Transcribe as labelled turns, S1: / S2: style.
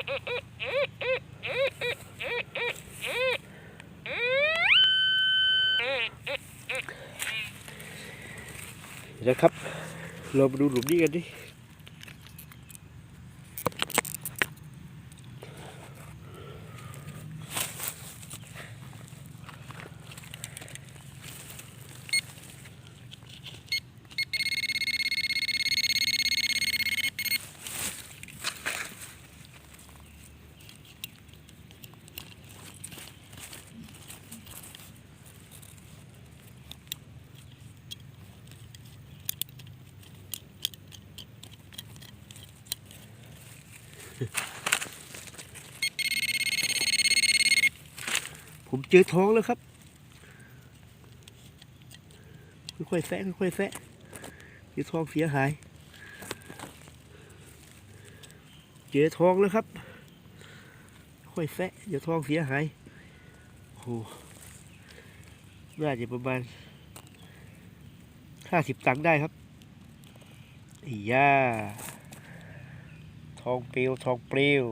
S1: นะครับ เรามาดูหลุมนี้กันดิ ผมเจอท้องแล้วครับ ค่อยๆแซะค่อยๆแซะเจอท้องเสียหาย เจอท้องแล้วครับ ค่อยแซะเดี๋ยวท้องเสียหายโอ้โหน่าจะประมาณห้าสิบตังค์ได้ครับอีย่า ทองปลิวทองปลิว